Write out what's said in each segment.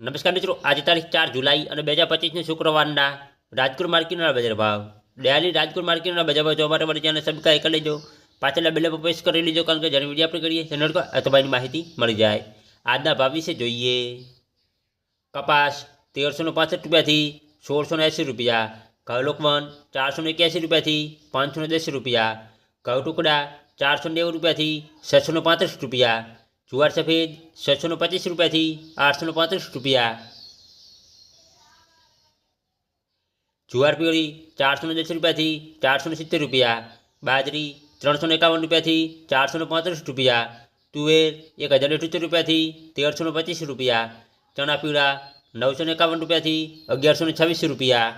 નમસ્કાર મિત્રો, આજે તારીખ ચાર જુલાઈ અને બે હજાર પચીસની શુક્રવારના રાજકોટ માર્કેટના બજાર ભાવ. ડેલી રાજકોટ માર્કેટના બજાર ભાવ જોવા માટે મારી ચેનલ સબસ્ક્રાઈબ કરી લેજો. પાછળના બેલ પર પ્રેસ કરી લેજો, કારણ કે જ્યારે વીડિયો આપણે કરીએ ચેનલ પર અથવાની માહિતી મળી જાય. આજના ભાવ વિશે જોઈએ. કપાસ તેરસો ને પાસઠ રૂપિયાથી સોળસો એંસી રૂપિયા. ઘઉં લોકવન ચારસો એક્યાસી રૂપિયાથી પાંચસો દસ રૂપિયા. ઘઉં ટુકડા ચારસો નેવું રૂપિયાથી છસો પાંત્રીસ રૂપિયા. જુવાર સફેદ છસો ને પચીસ રૂપિયાથી આઠસો ને પાંત્રીસ રૂપિયા. જુવાર પીળી ચારસો ને દસ રૂપિયાથી ચારસો ને સિત્તેર રૂપિયા. બાજરી ત્રણસો એકાવન રૂપિયાથી ચારસો પાંત્રીસ રૂપિયા. તુવેર, એક હજાર અઠ્યોતેર રૂપિયાથી તેરસો પચીસ રૂપિયા. ચણા પીળા નવસો એકાવન રૂપિયાથી અગિયારસો છવ્વીસ રૂપિયા.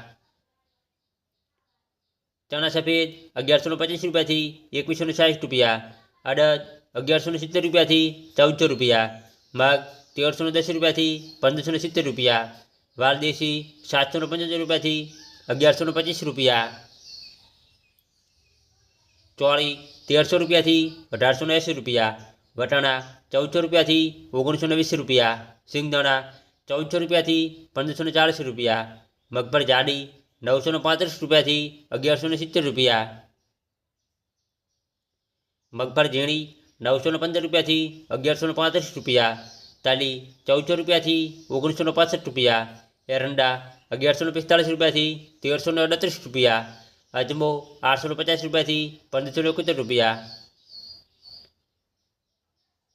ચણા સફેદ અગિયારસો પચીસ રૂપિયાથી એકવીસો સાઠ રૂપિયા. અડદ અગિયારસો ને સિત્તેર રૂપિયાથી ચૌદસો રૂપિયા મગ તેરસો ને દસ રૂપિયાથી પંદરસો ને સિત્તેર રૂપિયા વાલદેશી સાતસો ને પંચોતેર રૂપિયાથી અગિયારસો ને પચીસ રૂપિયા, ચોળી તેરસો રૂપિયાથી અઢારસો ને એંસી રૂપિયા, વટાણા ચૌદસો રૂપિયાથી ઓગણીસો ને વીસ રૂપિયા, સિંગદાણા ચૌદસો રૂપિયાથી પંદરસો ને ચાલીસ રૂપિયા, મગફળ જાડી નવસો ને પાંત્રીસ રૂપિયાથી અગિયારસો ને સિત્તેર રૂપિયા, મગફળ ઝીણી નવસો પંદર રૂપિયાથી અગિયારસો પાંત્રીસ રૂપિયા, તાલી ચૌદસો રૂપિયાથી ઓગણીસો પાસઠ રૂપિયા, એરંડા અગિયારસો પિસ્તાળીસ રૂપિયાથી તેરસો અડત્રીસ રૂપિયા, અજમો આઠસો પચાસ રૂપિયાથી પંદરસો એકોતેર રૂપિયા.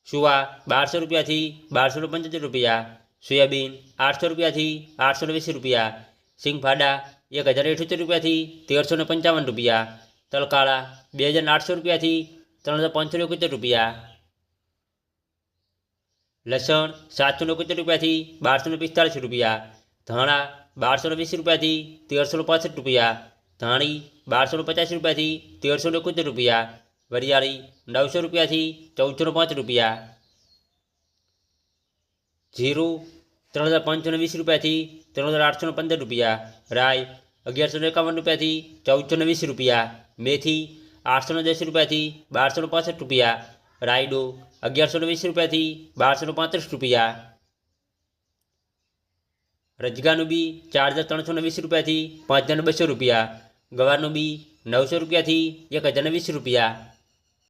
સુવા બારસો રૂપિયાથી બારસો પંચોતેર રૂપિયા, સોયાબીન આઠસો રૂપિયાથી આઠસો ને વીસ રૂપિયા સિંગફાડા એક હજાર અઠ્યોતેર રૂપિયાથી તેરસો પંચાવન રૂપિયા, તલકાળા બે હજાર આઠસો રૂપિયાથી ત્રણ હજાર પાંચસો એકોતેર રૂપિયા. લસણ સાતસો એકોતેર રૂપિયાથી બારસો પિસ્તાળીસ રૂપિયા. ધાણા બારસો વીસ રૂપિયાથી તેરસો પાસઠ રૂપિયા. ધાણી બારસો પચાસ રૂપિયાથી તેરસો એકોતેર રૂપિયા. વરિયાળી નવસો રૂપિયાથી ચૌદસો પાંચ રૂપિયા. જીરું ત્રણ હજાર પાંચસો વીસ રૂપિયાથી ત્રણ હજાર આઠસો પંદર રૂપિયા. રાય અગિયારસો એકાવન રૂપિયાથી ચૌદસો વીસ રૂપિયા. મેથી આઠસો દસ રૂપિયાથી બારસો પાસઠ રૂપિયા. રાયડો અગિયારસો વીસ રૂપિયાથી બારસો પાંત્રીસ રૂપિયા. રજગાનું બી ચાર હજાર ત્રણસો વીસ રૂપિયાથી પાંચ હજાર બસો રૂપિયા. ગવારનું બી નવસો રૂપિયાથી એક હજાર વીસ રૂપિયા.